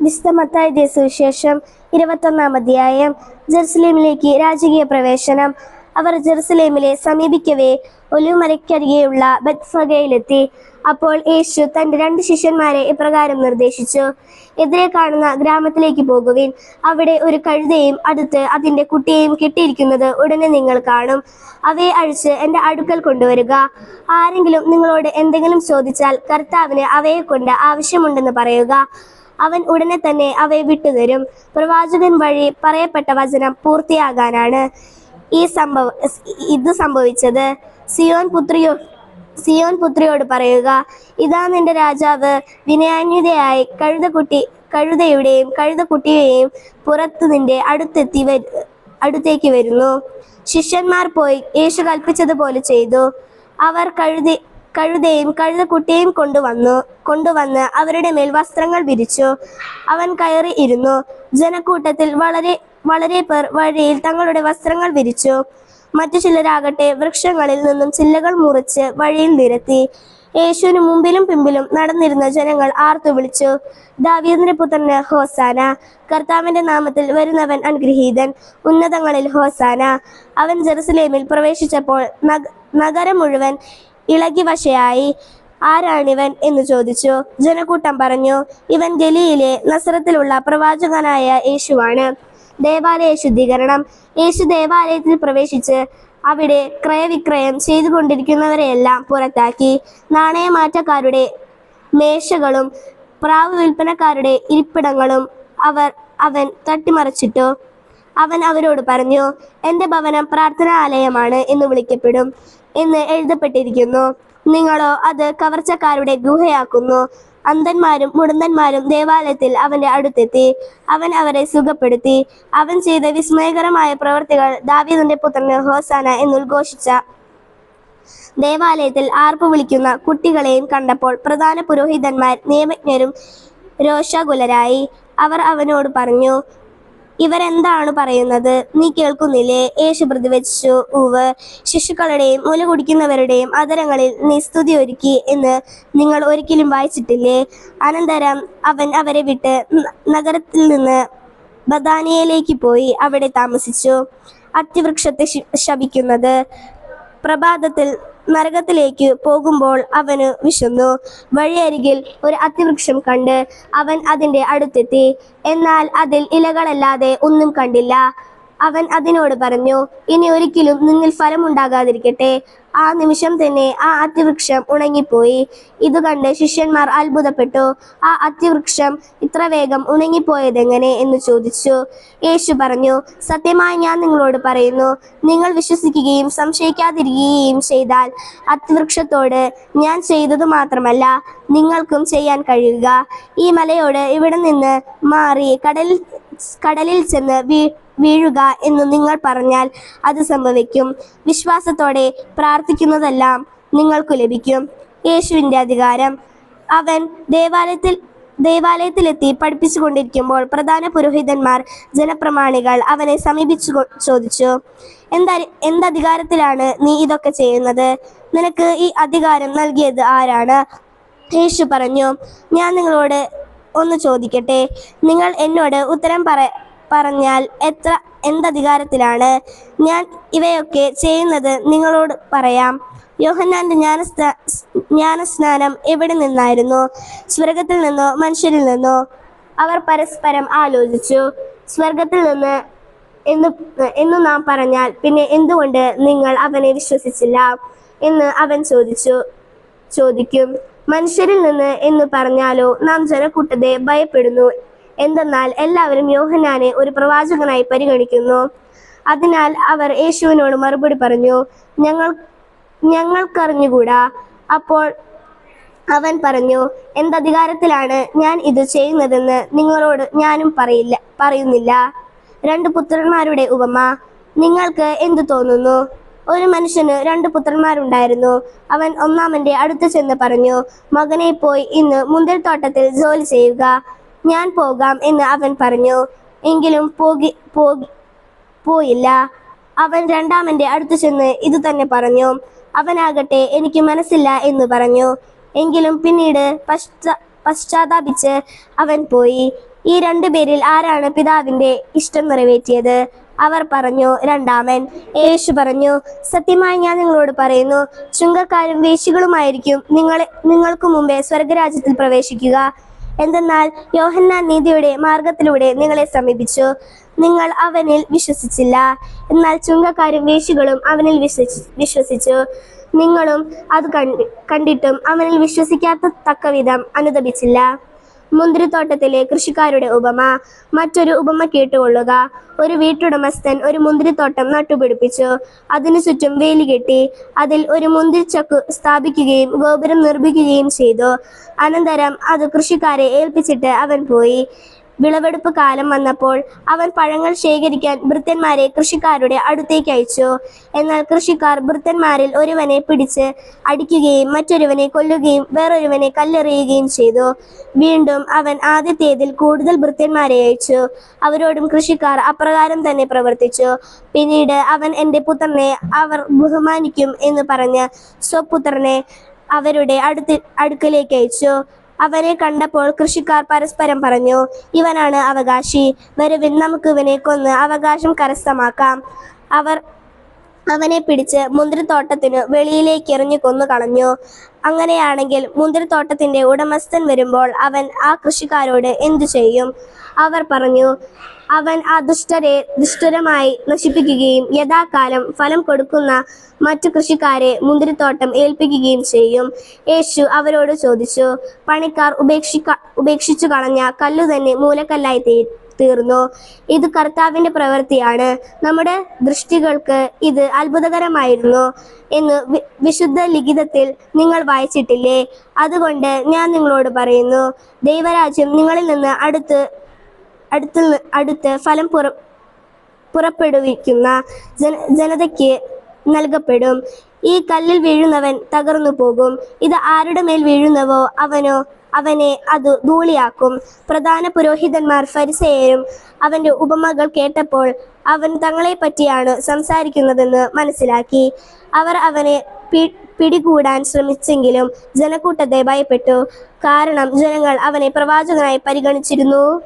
വിശുദ്ധമത്തായ സുവിശേഷം ഇരുപത്തൊന്നാം അധ്യായം ജെറുസലേമിലേക്ക് രാജകീയ പ്രവേശനം. അവർ ജെറുസലേമിലെ സമീപിക്കവേ ഒലിവുമലയ്ക്കരികെയുള്ള ബത്ഫഗയിലെത്തി. അപ്പോൾ യേശു തന്റെ രണ്ട് ശിഷ്യന്മാരെ ഇപ്രകാരം നിർദ്ദേശിച്ചു. എതിരെ കാണുന്ന ഗ്രാമത്തിലേക്ക് പോകുവിൻ. അവിടെ ഒരു കഴുതയും അടുത്ത് അതിന്റെ കുട്ടിയെയും കെട്ടിയിരിക്കുന്നത് ഉടനെ നിങ്ങൾ കാണും. അവയെ അഴിച്ച് എന്റെ അടുക്കൽ കൊണ്ടുവരിക. ആരെങ്കിലും നിങ്ങളോട് എന്തെങ്കിലും ചോദിച്ചാൽ കർത്താവിന് അവയെ കൊണ്ട് ആവശ്യമുണ്ടെന്ന് പറയുക. അവൻ ഉടനെ തന്നെ അവയെ വിട്ടുതരും. പ്രവാചകൻ വഴി പറയപ്പെട്ട വചനം പൂർത്തിയാകാനാണ് ഈ സംഭവ ഇത് സംഭവിച്ചത്. സിയോൻ പുത്രിയോ സിയോൻ പുത്രിയോട് പറയുക ഇതാ നിന്റെ രാജാവ്. വിനയാന്വിതയായി കഴുതക്കുട്ടി കഴുതയുടെയും കഴുതക്കുട്ടിയെയും പുറത്തു നിന്റെ അടുത്തെത്തി അടുത്തേക്ക് വരുന്നു. ശിഷ്യന്മാർ പോയി യേശു കൽപ്പിച്ചതുപോലെ ചെയ്തു. അവർ കഴുതി കഴുതയും കഴുതക്കുട്ടിയും കൊണ്ടുവന്നു കൊണ്ടുവന്ന് അവരുടെ മേൽ വസ്ത്രങ്ങൾ വിരിച്ചു. അവൻ കയറി ഇരുന്നു. ജനക്കൂട്ടത്തിൽ വളരെ വളരെ പേർ വഴിയിൽ തങ്ങളുടെ വസ്ത്രങ്ങൾ വിരിച്ചു. മറ്റു ചിലരാകട്ടെ വൃക്ഷങ്ങളിൽ നിന്നും ചില്ലകൾ മുറിച്ച് വഴിയിൽ നിരത്തി. യേശുവിന് മുമ്പിലും പിമ്പിലും നടന്നിരുന്ന ജനങ്ങൾ ആർത്തു വിളിച്ചു. ദാവീദിന്റെ പുത്രന് ഹോസാന. കർത്താവിന്റെ നാമത്തിൽ വരുന്നവൻ അനുഗ്രഹീതൻ. ഉന്നതങ്ങളിൽ ഹോസാന. അവൻ ജെറുസലേമിൽ പ്രവേശിച്ചപ്പോൾ നഗ- നഗരം മുഴുവൻ ഇളകി വശയായി ആരാണിവൻ എന്ന് ചോദിച്ചു. ജനക്കൂട്ടം പറഞ്ഞു ഇവൻ ഗലിയിലെ നസറത്തിലുള്ള പ്രവാചകനായ യേശുവാണ്. ദേവാലയ ശുദ്ധീകരണം. യേശു ദേവാലയത്തിൽ പ്രവേശിച്ച് അവിടെ ക്രയവിക്രയം ചെയ്തുകൊണ്ടിരിക്കുന്നവരെയെല്ലാം പുറത്താക്കി. നാണയമാറ്റക്കാരുടെ മേശകളും പ്രാവ് വിൽപ്പനക്കാരുടെ ഇരിപ്പിടങ്ങളും അവർ അവൻ തട്ടിമറിച്ചിട്ടു. അവൻ അവരോട് പറഞ്ഞു എന്റെ ഭവനം പ്രാർത്ഥനാലയമാണ് എന്ന് വിളിക്കപ്പെടും എന്ന് എഴുതപ്പെട്ടിരിക്കുന്നു. നിങ്ങളോ അത് കവർച്ചക്കാരുടെ ഗുഹയാക്കുന്നു. അന്ധന്മാരും മുടന്തന്മാരും ദേവാലയത്തിൽ അവന്റെ അടുത്തെത്തി. അവൻ അവരെ സുഖപ്പെടുത്തി. അവൻ ചെയ്ത വിസ്മയകരമായ പ്രവൃത്തികൾ ദാവീദിന്റെ പുത്രന് ഹോസാന എന്നുദ്ഘോഷിച്ച ദേവാലയത്തിൽ ആർപ്പ് വിളിക്കുന്ന കുട്ടികളെയും കണ്ടപ്പോൾ പ്രധാന പുരോഹിതന്മാർ നിയമജ്ഞരും രോഷാകുലരായി. അവർ അവനോട് പറഞ്ഞു ഇവരെന്താണ് പറയുന്നത്? നീ കേൾക്കുന്നില്ലേ? യേശു പ്രതിവച്ചു ഉവ് ശിശുക്കളുടെയും മുല കുടിക്കുന്നവരുടെയും അതരങ്ങളിൽ നീ സ്തുതി ഒരുക്കി എന്ന് നിങ്ങൾ ഒരിക്കലും വായിച്ചിട്ടില്ലേ? അനന്തരം അവൻ അവരെ വിട്ട് നഗരത്തിൽ നിന്ന് ബദാനിയയിലേക്ക് പോയി അവിടെ താമസിച്ചു. അത്തിവൃക്ഷത്തെ ശി- ശപിക്കുന്നത്. പ്രഭാതത്തിൽ നരകത്തിലേക്ക് പോകുമ്പോൾ അവന് വിശന്നു. വഴിയരികിൽ ഒരു അത്തിവൃക്ഷം കണ്ട് അവൻ അതിന്റെ അടുത്തെത്തി. എന്നാൽ അതിൽ ഇലകളല്ലാതെ ഒന്നും കണ്ടില്ല. അവൻ അതിനോട് പറഞ്ഞു ഇനി ഒരിക്കലും നിന്നിൽ ഫലമുണ്ടാകാതിരിക്കട്ടെ. ആ നിമിഷം തന്നെ ആ അത്തിവൃക്ഷം ഉണങ്ങിപ്പോയി. ഇത് കണ്ട് ശിഷ്യന്മാർ അത്ഭുതപ്പെട്ടു. ആ അത്തിവൃക്ഷം ഇത്ര വേഗം ഉണങ്ങിപ്പോയതെങ്ങനെ എന്ന് ചോദിച്ചു. യേശു പറഞ്ഞു സത്യമായി ഞാൻ നിങ്ങളോട് പറയുന്നു നിങ്ങൾ വിശ്വസിക്കുകയും സംശയിക്കാതിരിക്കുകയും ചെയ്താൽ അത്തിവൃക്ഷത്തോട് ഞാൻ ചെയ്തത് മാത്രമല്ല നിങ്ങൾക്കും ചെയ്യാൻ കഴിയുക. ഈ മലയോട് ഇവിടെ നിന്ന് മാറി കടലിൽ കടലിൽ ചെന്ന് വീ വീഴുക എന്ന് നിങ്ങൾ പറഞ്ഞാൽ അത് സംഭവിക്കും. വിശ്വാസത്തോടെ പ്രാർത്ഥിക്കുന്നതെല്ലാം നിങ്ങൾക്ക് ലഭിക്കും. യേശുവിന്റെ അധികാരം. അവൻ ദേവാലയത്തിൽ ദേവാലയത്തിലെത്തി പഠിപ്പിച്ചുകൊണ്ടിരിക്കുമ്പോൾ പ്രധാന പുരോഹിതന്മാർ ജനപ്രമാണികൾ അവനെ സമീപിച്ചു ചോദിച്ചു എന്താ എന്തധികാരത്തിലാണ് നീ ഇതൊക്കെ ചെയ്യുന്നത്? നിനക്ക് ഈ അധികാരം നൽകിയത് ആരാണ്? യേശു പറഞ്ഞു ഞാൻ നിങ്ങളോട് ഒന്ന് ചോദിക്കട്ടെ? നിങ്ങൾ എന്നോട് ഉത്തരം പറ പറഞ്ഞാൽ എത്ര എന്തധികാരത്തിലാണ്? ഞാൻ ഇവയൊക്കെ ചെയ്യുന്നത് നിങ്ങളോട് പറയാം. യോഹന്നാന്റെ ജ്ഞാനസ്ന ജ്ഞാനസ്നാനം എവിടെ നിന്നായിരുന്നു? സ്വർഗത്തിൽ നിന്നോ മനുഷ്യരിൽ നിന്നോ? അവർ പരസ്പരം ആലോചിച്ചു. സ്വർഗത്തിൽ നിന്ന് എന്ന് എന്ന് നാം പറഞ്ഞാൽ പിന്നെ എന്തുകൊണ്ട് നിങ്ങൾ അവനെ വിശ്വസിച്ചില്ല? എന്ന് അവൻ ചോദിച്ചു. ചോദിക്കും. മനുഷ്യരിൽ നിന്ന് എന്ന് പറഞ്ഞാലോ നാം ജനക്കൂട്ടത്തെ ഭയപ്പെടുന്നു എന്തെന്നാൽ എല്ലാവരും യോഹനാനെ ഒരു പ്രവാചകനായി പരിഗണിക്കുന്നു. അതിനാൽ അവർ യേശുവിനോട് മറുപടി പറഞ്ഞു ഞങ്ങൾ ഞങ്ങൾക്കറിഞ്ഞുകൂടാ? അപ്പോൾ അവൻ പറഞ്ഞു എന്തധികാരത്തിലാണ് ഞാൻ ഇത് ചെയ്യുന്നതെന്ന് നിങ്ങളോട് ഞാനും പറയില്ല പറയുന്നില്ല. രണ്ട് പുത്രന്മാരുടെ ഉപമ. നിങ്ങൾക്ക് എന്തു തോന്നുന്നു? ഒരു മനുഷ്യന് രണ്ട് പുത്രന്മാരുണ്ടായിരുന്നു. അവൻ ഒന്നാമന്റെ അടുത്ത് ചെന്ന് പറഞ്ഞു മകനെ പോയി ഇന്ന് മുന്തിൽ തോട്ടത്തിൽ ജോലി ചെയ്യുക. ഞാൻ പോകാം എന്ന് അവൻ പറഞ്ഞു. എങ്കിലും പോകി പോയില്ല. അവൻ രണ്ടാമന്റെ അടുത്ത് ചെന്ന് ഇത് തന്നെ പറഞ്ഞു. അവനാകട്ടെ എനിക്ക് മനസ്സില്ല എന്ന് പറഞ്ഞു. എങ്കിലും പിന്നീട് പശ്ചാ പശ്ചാത്താപിച്ച് അവൻ പോയി. ഈ രണ്ടു പേരിൽ ആരാണ് പിതാവിന്റെ ഇഷ്ടം നിറവേറ്റിയത്? അവർ പറഞ്ഞു രണ്ടാമൻ. യേശു പറഞ്ഞു സത്യമായി ഞാൻ നിങ്ങളോട് പറയുന്നു ചുങ്കക്കാരും വേശികളുമായിരിക്കും നിങ്ങളെ നിങ്ങൾക്ക് മുമ്പേ സ്വർഗരാജ്യത്തിൽ പ്രവേശിക്കുക. എന്തെന്നാൽ യോഹന്നാൻ നീതിയുടെ മാർഗത്തിലൂടെ നിങ്ങളെ സമീപിച്ചു. നിങ്ങൾ അവനിൽ വിശ്വസിച്ചില്ല. എന്നാൽ ചുങ്കക്കാരും വേശികളും അവനിൽ വിശ്വസി വിശ്വസിച്ചു. നിങ്ങളും അത് കണ്ടിട്ടും അവനിൽ വിശ്വസിക്കാത്ത തക്കവിധം അനുദപിച്ചില്ല. മുന്തിരിത്തോട്ടത്തിലെ കൃഷിക്കാരുടെ ഉപമ. മറ്റൊരു ഉപമ കേട്ടുകൊള്ളുക. ഒരു വീട്ടുടമസ്ഥൻ ഒരു മുന്തിരിത്തോട്ടം നട്ടുപിടിപ്പിച്ചു. അതിനു ചുറ്റും വേലി കെട്ടി അതിൽ ഒരു മുന്തിരിച്ചക്കു സ്ഥാപിക്കുകയും ഗോപുരം നിർമ്മിക്കുകയും ചെയ്തു. അനന്തരം അത് കൃഷിക്കാരെ ഏൽപ്പിച്ചിട്ട് അവൻ പോയി. വിളവെടുപ്പ് കാലം വന്നപ്പോൾ അവൻ പഴങ്ങൾ ശേഖരിക്കാൻ ഭൃത്യന്മാരെ കൃഷിക്കാരുടെ അടുത്തേക്ക് അയച്ചു. എന്നാൽ കൃഷിക്കാർ ഭൃത്യന്മാരിൽ ഒരുവനെ പിടിച്ച് അടിക്കുകയും മറ്റൊരുവനെ കൊല്ലുകയും വേറൊരുവനെ കല്ലെറിയുകയും ചെയ്തു. വീണ്ടും അവൻ ആദ്യത്തേതിൽ കൂടുതൽ ഭൃത്യന്മാരെ അയച്ചു. അവരോടും കൃഷിക്കാർ അപ്രകാരം തന്നെ പ്രവർത്തിച്ചു. പിന്നീട് അവൻ എന്റെ പുത്രനെ അവർ ബഹുമാനിക്കും എന്ന് പറഞ്ഞ് സ്വപുത്രനെ അവരുടെ അടുത്ത് അടുക്കലേക്ക് അയച്ചു. അവനെ കണ്ടപ്പോൾ കൃഷിക്കാർ പരസ്പരം പറഞ്ഞു ഇവനാണ് അവകാശി. വരുവിൻ നമുക്ക് ഇവനെ കൊന്ന് അവകാശം കരസ്ഥമാക്കാം. അവർ അവനെ പിടിച്ച് മുന്തിരിത്തോട്ടത്തിനു വെളിയിലേക്ക് എറിഞ്ഞു കൊന്നു കളഞ്ഞു. അങ്ങനെയാണെങ്കിൽ മുന്തിരിത്തോട്ടത്തിന്റെ ഉടമസ്ഥൻ വരുമ്പോൾ അവൻ ആ കൃഷിക്കാരോട് എന്തു ചെയ്യും? അവർ പറഞ്ഞു അവൻ ആ ദുഷ്ടരെ ദുഷ്ടരമായി നശിപ്പിക്കുകയും യഥാകാലം ഫലം കൊടുക്കുന്ന മറ്റു കൃഷിക്കാരെ മുന്തിരിത്തോട്ടം ഏൽപ്പിക്കുകയും ചെയ്യും. യേശു അവരോട് ചോദിച്ചു പണിക്കാർ ഉപേക്ഷിക്ക ഉപേക്ഷിച്ചു കളഞ്ഞ കല്ലു തന്നെ മൂലക്കല്ലായി തീ തീർന്നു. ഇത് കർത്താവിന്റെ പ്രവൃത്തിയാണ്. നമ്മുടെ ദൃഷ്ടികൾക്ക് ഇത് അത്ഭുതകരമായിരുന്നു എന്ന് വിശുദ്ധ ലിഖിതത്തിൽ നിങ്ങൾ വായിച്ചിട്ടില്ലേ? അതുകൊണ്ട് ഞാൻ നിങ്ങളോട് പറയുന്നു ദൈവരാജ്യം നിങ്ങളിൽ നിന്ന് അടുത്ത് അടുത്ത് അടുത്ത് ഫലം പുറ പുറപ്പെടുവിക്കുന്ന ജന ജനതയ്ക്ക് നൽകപ്പെടും. ഈ കല്ലിൽ വീഴുന്നവൻ തകർന്നു പോകും. ഇത് ആരുടെ മേൽ വീഴുന്നവോ അവനോ അവനെ അത് ധൂളിയാക്കും. പ്രധാന പുരോഹിതന്മാർ ഫരിസേയരും അവന്റെ ഉപമകൾ കേട്ടപ്പോൾ അവൻ തങ്ങളെ പറ്റിയാണ് സംസാരിക്കുന്നതെന്ന് മനസ്സിലാക്കി. അവർ അവനെ പിടികൂടാൻ ശ്രമിച്ചെങ്കിലും ജനക്കൂട്ടത്തെ ഭയപ്പെട്ടു. കാരണം ജനങ്ങൾ അവനെ പ്രവാചകനായി പരിഗണിച്ചിരുന്നു.